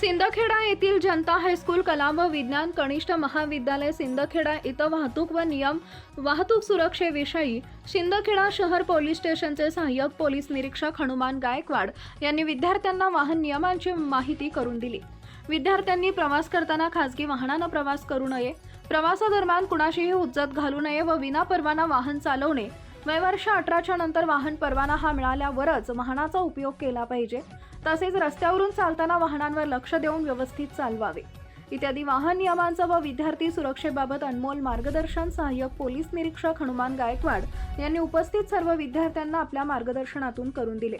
सिंदखेडा येथील जनता हायस्कूल कला व विज्ञान कनिष्ठ महाविद्यालय सिंदखेडा इथं वाहतूक व नियम वाहतूक सुरक्षेविषयी सिंदखेडा शहर पोलीस स्टेशनचे सहाय्यक पोलीस निरीक्षक हनुमान गायकवाड यांनी विद्यार्थ्यांना वाहन नियमांची माहिती करून दिली. विद्यार्थ्यांनी प्रवास करताना खासगी वाहनानं प्रवास करू नये प्रवासादरम्यान कुणाशीही उज्जत घालू नये व विनापरवाना वाहन चालवणे वयवर्ष अठराच्या नंतर वाहन परवाना हा मिळाल्यावरच वाहनाचा उपयोग केला पाहिजे. तसेच रस्त्यावरून चालताना वाहनांवर लक्ष देऊन व्यवस्थित चालवावे. इत्यादी वाहन नियमांचं व विद्यार्थी सुरक्षेबाबत अनमोल मार्गदर्शन सहाय्यक पोलीस निरीक्षक हनुमान गायकवाड यांनी उपस्थित सर्व विद्यार्थ्यांना आपल्या मार्गदर्शनातून करून दिले.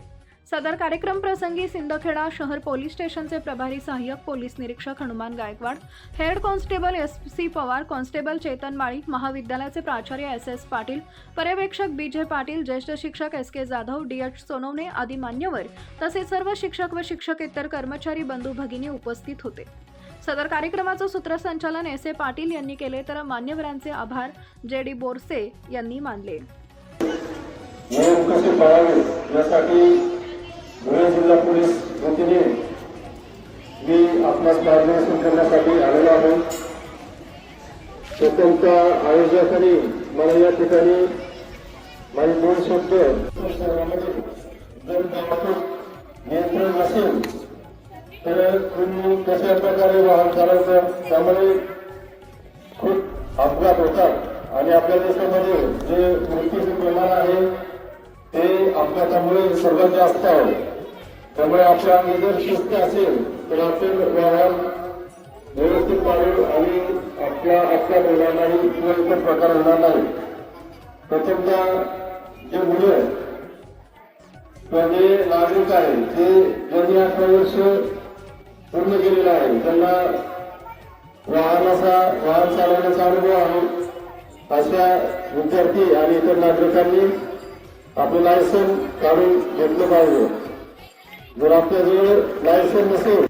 सदर कार्यक्रम प्रसंगी सिंदखेडा शहर पोलीस स्टेशनचे प्रभारी सहाय्यक पोलीस निरीक्षक Hanuman Gaikwad head constable S C Pawar constable Chetan Mali महाविद्यालयाचे प्राचार्य एस एस पाटील पर्यवेक्षक बी जे पाटील ज्येष्ठ शिक्षक S K Jadhav D H Sonawane आदी मान्यवर तसेच सर्व शिक्षक व शिक्षकेतर कर्मचारी बंधू भगिनी उपस्थित होते. सदर कार्यक्रमाचं सूत्रसंचालन एस ए पाटील यांनी केले तर मान्यवरांचे आभार जे डी बोरसे यांनी मानले. जिल्हा पोलीस वतीने मी आपणास मार्गदर्शन करण्यासाठी आलेलो आहे. स्वतंत्र आयोजकांनी मला या ठिकाणी माझे दोन शब्द. जर नियंत्रण नसेल तर तुम्ही कशा प्रकारे वाहन चालवतं? त्यामुळे खूप अपघात होतात. आणि आपल्या देशामध्ये जे मृत्यूचे प्रमाण आहे ते अपघातामुळे सर्वात जास्त आहे. त्यामुळे आपल्या जर शिस्त असेल तर आपण वाहन व्यवस्थित पाळू आणि आपल्या आपल्या होणार नाही किंवा इतर प्रकार होणार नाही. प्रथमतः जे मुलं म्हणजे किंवा जे नागरिक आहे ते ज्यांनी अठरा वर्ष पूर्ण केलेलं आहे त्यांना वाहनाचा वाहन चालवण्याचा अनुभव आहे. अशा विद्यार्थी आणि इतर नागरिकांनी आपलं लायसन काढून घेतलं पाहिजे. जर आपल्याजवळ लायसन नसेल